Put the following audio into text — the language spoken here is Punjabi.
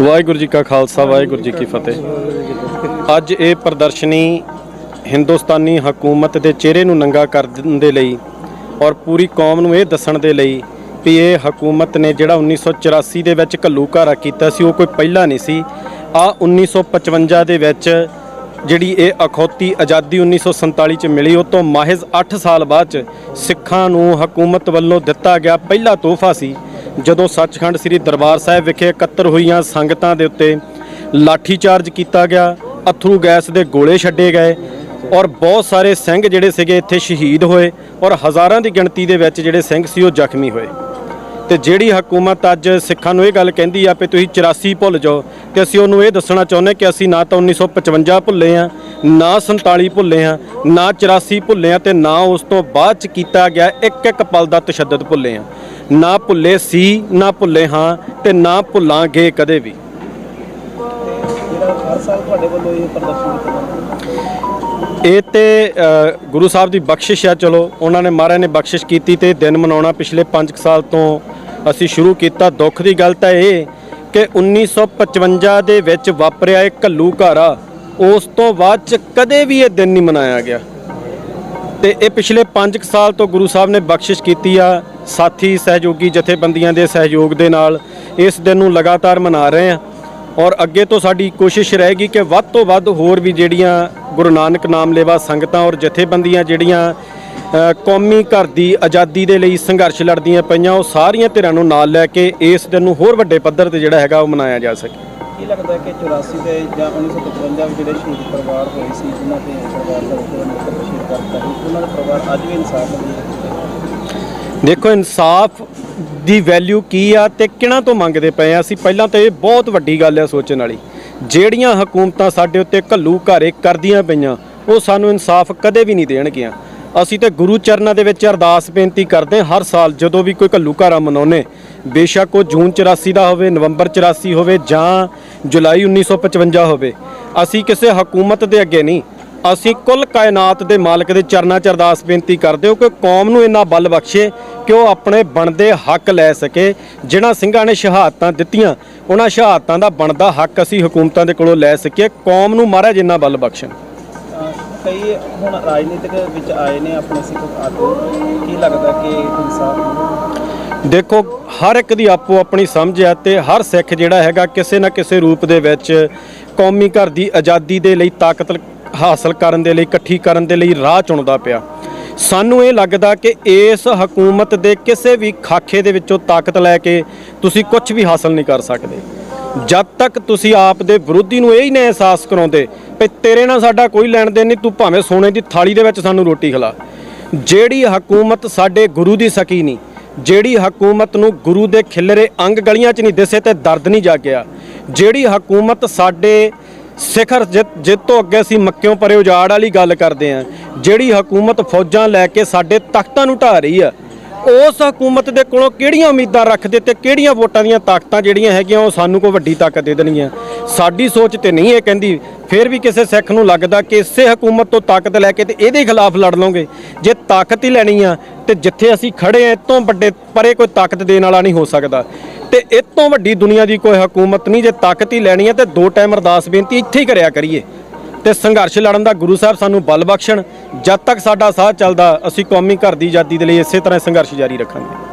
ਵਾਹਿਗੁਰੂ ਜੀ ਕਾ ਖਾਲਸਾ, ਵਾਹਿਗੁਰੂ ਜੀ ਕੀ ਫਤਿਹ। ਅੱਜ ਇਹ ਪ੍ਰਦਰਸ਼ਨੀ ਹਿੰਦੁਸਤਾਨੀ ਹਕੂਮਤ ਦੇ ਚਿਹਰੇ ਨੂੰ ਨੰਗਾ ਕਰਨ ਦੇ ਲਈ ਔਰ ਪੂਰੀ ਕੌਮ ਨੂੰ ਇਹ ਦੱਸਣ ਦੇ ਲਈ ਵੀ ਇਹ ਹਕੂਮਤ ਨੇ ਜਿਹੜਾ 1984 ਦੇ ਵਿੱਚ ਘੱਲੂਘਾਰਾ ਕੀਤਾ ਸੀ, ਉਹ ਕੋਈ ਪਹਿਲਾ ਨਹੀਂ ਸੀ। ਆ 1955 ਦੇ ਵਿੱਚ ਜਿਹੜੀ ਇਹ ਅਖੌਤੀ ਆਜ਼ਾਦੀ 1947 ਚ ਮਿਲੀ, ਉਹ ਤੋਂ ਮਾਹਿਜ਼ 8 ਸਾਲ ਬਾਅਦ ਚ ਸਿੱਖਾਂ ਨੂੰ ਹਕੂਮਤ ਵੱਲੋਂ ਦਿੱਤਾ ਗਿਆ ਪਹਿਲਾ ਤੋਹਫਾ ਸੀ। ਜਦੋਂ ਸੱਚਖੰਡ ਸ੍ਰੀ ਦਰਬਾਰ ਸਾਹਿਬ ਵਿਖੇ ਇਕੱਤਰ ਹੋਈਆਂ ਸੰਗਤਾਂ ਦੇ ਉੱਤੇ ਲਾਠੀ ਚਾਰਜ ਕੀਤਾ ਗਿਆ, ਅਥਰੂ ਗੈਸ ਦੇ ਗੋਲੇ ਛੱਡੇ ਗਏ ਔਰ ਬਹੁਤ ਸਾਰੇ ਸਿੰਘ ਜਿਹੜੇ ਸੀਗੇ ਇੱਥੇ ਸ਼ਹੀਦ ਹੋਏ ਔਰ ਹਜ਼ਾਰਾਂ ਦੀ ਗਿਣਤੀ ਦੇ ਵਿੱਚ ਜਿਹੜੇ ਸਿੰਘ ਸੀ ਉਹ ਜ਼ਖਮੀ ਹੋਏ। ਤੇ ਜਿਹੜੀ ਹਕੂਮਤ ਅੱਜ ਸਿੱਖਾਂ ਨੂੰ ਇਹ ਗੱਲ ਕਹਿੰਦੀ ਆ ਕਿ ਤੁਸੀਂ 84 ਭੁੱਲ ਜਾਓ ਤੇ ਅਸੀਂ ਉਹਨੂੰ ਇਹ ਦੱਸਣਾ ਚਾਹੁੰਦੇ ਕਿ ਅਸੀਂ ਨਾ ਤਾਂ 1955 ਭੁੱਲੇ ਆ ਨਾ 47 ਭੁੱਲੇ ਆ ਨਾ 84 ਭੁੱਲੇ ਆ ਤੇ ਨਾ ਉਸ ਤੋਂ ਬਾਅਦ ਚ ਕੀਤਾ ਗਿਆ ਇੱਕ ਇੱਕ ਪਲ ਦਾ ਤਸ਼ੱਦਦ ਭੁੱਲੇ ਆ ਨਾ ਭੁੱਲੇ ਸੀ, ਨਾ ਭੁੱਲੇ ਹਾਂ ਤੇ ਨਾ ਭੁੱਲਾਂਗੇ ਕਦੇ ਵੀ। ਹਰ ਸਾਲ ਤੁਹਾਡੇ ਵੱਲੋਂ ਇਹ ਪ੍ਰਦਰਸ਼ਨ ਇਹ ਤੇ ਗੁਰੂ ਸਾਹਿਬ ਦੀ ਬਖਸ਼ਿਸ਼ ਆ, ਚਲੋ, ਉਹਨਾਂ ਨੇ ਮਹਾਰਾਜ ਨੇ ਬਖਸ਼ਿਸ਼ ਕੀਤੀ ਤੇ ਦਿਨ ਮਨਾਉਣਾ ਪਿਛਲੇ 5 ਸਾਲ ਤੋਂ ਅਸੀਂ ਸ਼ੁਰੂ ਕੀਤਾ। ਦੁੱਖ ਦੀ ਗੱਲ ਤਾਂ ਇਹ ਕਿ 1955 ਦੇ ਵਿੱਚ ਵਾਪਰਿਆ ਇਹ ਘੱਲੂ ਘਾਰਾ। ਉਸ ਤੋਂ ਬਾਅਦ ਚ ਕਦੇ ਵੀ ਇਹ ਦਿਨ ਨਹੀਂ ਮਨਾਇਆ ਗਿਆ। ਤੇ ਇਹ ਪਿਛਲੇ 5 ਸਾਲ ਤੋਂ ਗੁਰੂ ਸਾਹਿਬ ਨੇ ਬਖਸ਼ਿਸ਼ ਕੀਤੀ ਆ ਸਾਥੀ ਸਹਿਯੋਗੀ ਜਥੇਬੰਦੀਆਂ ਦੇ ਸਹਿਯੋਗ ਦੇ ਨਾਲ ਇਸ ਦਿਨ ਨੂੰ ਲਗਾਤਾਰ ਮਨਾ ਰਹੇ ਹਾਂ। ਔਰ ਅੱਗੇ ਤੋਂ ਸਾਡੀ ਕੋਸ਼ਿਸ਼ ਰਹੇਗੀ ਕਿ ਵੱਧ ਤੋਂ ਵੱਧ ਹੋਰ ਵੀ ਜਿਹੜੀਆਂ ਗੁਰੂ ਨਾਨਕ ਨਾਮ ਲੈਵਾ ਸੰਗਤਾਂ ਔਰ ਜਥੇਬੰਦੀਆਂ ਜਿਹੜੀਆਂ ਕੌਮੀ ਘਰ ਦੀ ਆਜ਼ਾਦੀ ਦੇ ਲਈ ਸੰਘਰਸ਼ ਲੜਦੀਆਂ ਪਈਆਂ, ਉਹ ਸਾਰੀਆਂ ਧਿਰਾਂ ਨੂੰ ਨਾਲ ਲੈ ਕੇ ਇਸ ਦਿਨ ਨੂੰ ਹੋਰ ਵੱਡੇ ਪੱਧਰ ਤੇ ਜਿਹੜਾ ਹੈਗਾ ਉਹ ਮਨਾਇਆ ਜਾ ਸਕੇ। ਕੀ ਲੱਗਦਾ ਕਿ 84 ਦੇ ਜਾਂ 1955 ਵਿੱਚ ਜਿਹੜੇ ਸ਼ਹੀਦ ਪਰਿਵਾਰ ਹੋਏ ਸੀ, ਜਿਨ੍ਹਾਂ ਦੇ ਪਰਿਵਾਰ ਦਾ ਸ਼ਹੀਦ ਕਰਤਾ ਸੀ, ਉਹਨਾਂ ਦਾ ਪਰਿਵਾਰ ਅੱਜ ਵੀ ਇਨਸਾਫ ਨਹੀਂ ਦੇਖੋ, ਇਨਸਾਫ ਦੀ ਵੈਲਿਊ ਕੀ ਆ ਤੇ ਕਿਹਨਾਂ ਤੋਂ ਮੰਗਦੇ ਪਏ ਆ? ਅਸੀਂ ਪਹਿਲਾਂ ਤਾਂ ਇਹ ਬਹੁਤ ਵੱਡੀ ਗੱਲ ਆ ਸੋਚਣ ਵਾਲੀ। ਜਿਹੜੀਆਂ ਹਕੂਮਤਾਂ ਸਾਡੇ ਉੱਤੇ ਘੱਲੂ ਘਾਰੇ ਕਰਦੀਆਂ ਪਈਆਂ, ਉਹ ਸਾਨੂੰ ਇਨਸਾਫ ਕਦੇ ਵੀ ਨਹੀਂ ਦੇਣਗੀਆਂ। ਅਸੀਂ ਤੇ ਗੁਰੂ ਚਰਨਾਂ ਦੇ ਵਿੱਚ ਅਰਦਾਸ ਬੇਨਤੀ ਕਰਦੇ ਹਾਂ, ਹਰ ਸਾਲ ਜਦੋਂ ਵੀ ਕੋਈ ਘੱਲੂ ਘਾਰਾ ਮਨਾਉਨੇ ਬੇਸ਼ੱਕ ਉਹ ਜੂਨ 84 ਦਾ ਹੋਵੇ, ਨਵੰਬਰ 84 ਹੋਵੇ ਜਾਂ ਜੁਲਾਈ 1955 ਹੋਵੇ, ਅਸੀਂ ਕਿਸੇ ਹਕੂਮਤ ਦੇ ਅੱਗੇ ਨਹੀਂ। ਅਸੀਂ ਕੁੱਲ ਕਾਇਨਾਤ ਦੇ ਮਾਲਕ ਦੇ ਚਰਨਾਂ 'ਚ ਅਰਦਾਸ ਬੇਨਤੀ ਕਰਦੇ ਹੋ ਕਿ ਕੌਮ ਨੂੰ ਇੰਨਾ ਬਲ ਬਖਸ਼ੇ ਕਿ ਉਹ ਆਪਣੇ ਬਣਦੇ ਹੱਕ ਲੈ ਸਕੇ। ਜਿਨ੍ਹਾਂ ਸਿੰਘਾਂ ਨੇ ਸ਼ਹਾਦਤਾਂ ਦਿੱਤੀਆਂ ਉਹਨਾਂ ਸ਼ਹਾਦਤਾਂ ਦਾ ਬਣਦਾ ਹੱਕ ਅਸੀਂ ਹਕੂਮਤਾਂ ਦੇ ਕੋਲੋਂ ਲੈ ਸਕੀਏ। ਕੌਮ ਨੂੰ ਮਹਾਰਾਜ ਇੰਨਾ ਬਲ ਬਖਸ਼ਣ। ਅਹ ਕਈ ਹੁਣ ਰਾਜਨੀਤਿਕ ਵਿੱਚ ਆਏ ਨੇ ਆਪਣੇ ਸਿੱਖ ਆਗੂ। ਕੀ ਲੱਗਦਾ ਕਿ ਇਨਸਾਫ ਦੇਖੋ ਹਰ ਇੱਕ ਦੀ ਆਪੋ ਆਪਣੀ ਸਮਝ ਹੈ ਤੇ ਹਰ ਸਿੱਖ ਜਿਹੜਾ ਹੈਗਾ ਕਿਸੇ ਨਾ ਕਿਸੇ ਰੂਪ ਦੇ ਵਿੱਚ ਕੌਮੀ ਘਰ ਦੀ ਆਜ਼ਾਦੀ ਦੇ ਲਈ ਤਾਕਤ ਹਾਸਲ ਕਰਨ ਦੇ ਲਈ, ਇਕੱਠੀ ਕਰਨ ਦੇ ਲਈ ਰਾਹ ਚੁਣਦਾ ਪਿਆ। ਸਾਨੂੰ ਇਹ ਲੱਗਦਾ ਕਿ ਇਸ ਹਕੂਮਤ ਦੇ ਕਿਸੇ ਵੀ ਖਾਖੇ ਦੇ ਵਿੱਚੋਂ ਤਾਕਤ ਲੈ ਕੇ ਤੁਸੀਂ ਕੁਝ ਵੀ ਹਾਸਲ ਨਹੀਂ ਕਰ ਸਕਦੇ। ਜਦ ਤੱਕ ਤੁਸੀਂ ਆਪ ਦੇ ਵਿਰੋਧੀ ਨੂੰ ਇਹ ਹੀ ਨਾ ਅਹਿਸਾਸ ਕਰਾਉਂਦੇ ਵੀ ਤੇਰੇ ਨਾਲ ਸਾਡਾ ਕੋਈ ਲੈਣ ਦੇਣ ਨਹੀਂ, ਤੂੰ ਭਾਵੇਂ ਸੋਨੇ ਦੀ ਥਾਲੀ ਦੇ ਵਿੱਚ ਸਾਨੂੰ ਰੋਟੀ ਖਿਲਾ। ਜਿਹੜੀ ਹਕੂਮਤ ਸਾਡੇ ਗੁਰੂ ਦੀ ਸਕੀ ਨਹੀਂ, ਜਿਹੜੀ ਹਕੂਮਤ ਨੂੰ ਗੁਰੂ ਦੇ ਖਿਲਰੇ ਅੰਗ ਗਲੀਆਂ 'ਚ ਨਹੀਂ ਦਿਸੇ ਤੇ ਦਰਦ ਨਹੀਂ ਜਾਗਿਆ, ਜਿਹੜੀ ਹਕੂਮਤ ਸਾਡੇ ਸਿਖਰ ਜਿੱਤ ਜਿੱਤ ਤੋਂ ਅੱਗੇ ਅਸੀਂ ਮੱਕਿਓਂ ਪਰੇ ਉਜਾੜ ਵਾਲੀ ਗੱਲ ਕਰਦੇ ਆਂ ਜਿਹੜੀ ਹਕੂਮਤ ਫੌਜਾਂ ਲੈ ਕੇ ਸਾਡੇ ਤਖਤਾਂ ਨੂੰ ਢਾ ਰਹੀ ਆ ਉਸ ਹਕੂਮਤ ਦੇ ਕੋਲੋਂ ਕਿਹੜੀਆਂ ਉਮੀਦਾਂ ਰੱਖਦੇ ਤੇ ਕਿਹੜੀਆਂ ਵੋਟਾਂ ਦੀਆਂ ਤਾਕਤਾਂ ਜਿਹੜੀਆਂ ਹੈਗੀਆਂ ਉਹ ਸਾਨੂੰ ਕੋਈ ਵੱਡੀ ਤਾਕਤ ਦੇ ਦੇਣਗੀਆਂ? ਸਾਡੀ ਸੋਚ ਤੇ ਨਹੀਂ ਇਹ ਕਹਿੰਦੀ, ਫਿਰ ਵੀ ਕਿਸੇ ਸਿੱਖ ਨੂੰ ਲੱਗਦਾ ਕਿ ਇਸੇ ਹਕੂਮਤ ਤੋਂ ਤਾਕਤ ਲੈ ਕੇ ਤੇ ਇਹਦੇ ਖਿਲਾਫ ਲੜ ਲਓਗੇ। ਜੇ ਤਾਕਤ ਹੀ ਲੈਣੀ ਆ, ਤੇ ਜਿੱਥੇ ਅਸੀਂ ਖੜੇ ਆ ਇਹ ਤੋਂ ਵੱਡੇ ਪਰੇ ਕੋਈ ਤਾਕਤ ਦੇਣ ਵਾਲਾ ਨਹੀਂ ਹੋ ਸਕਦਾ। ਤੇ ਇਹ ਤੋਂ ਵੱਡੀ ਦੁਨੀਆ ਦੀ ਕੋਈ ਹਕੂਮਤ ਨਹੀਂ, ਜੇ ਤਾਕਤ ਹੀ ਲੈਣੀ ਹੈ ਤੇ ਦੋ ਟਾਈਮ ਅਰਦਾਸ ਬੇਨਤੀ ਇੱਥੇ ਹੀ ਕਰਿਆ ਕਰੀਏ। ਤੇ ਸੰਘਰਸ਼ ਲੜਨ ਦਾ ਗੁਰੂ ਸਾਹਿਬ ਸਾਨੂੰ ਬਲ ਬਖਸ਼ਣ। ਜਦ ਤੱਕ ਸਾਡਾ ਸਾਹ ਚੱਲਦਾ, ਅਸੀਂ ਕੌਮੀ ਘਰ ਦੀ ਆਜ਼ਾਦੀ ਦੇ ਲਈ ਇਸੇ ਤਰ੍ਹਾਂ ਸੰਘਰਸ਼ ਜਾਰੀ ਰੱਖਾਂਗੇ।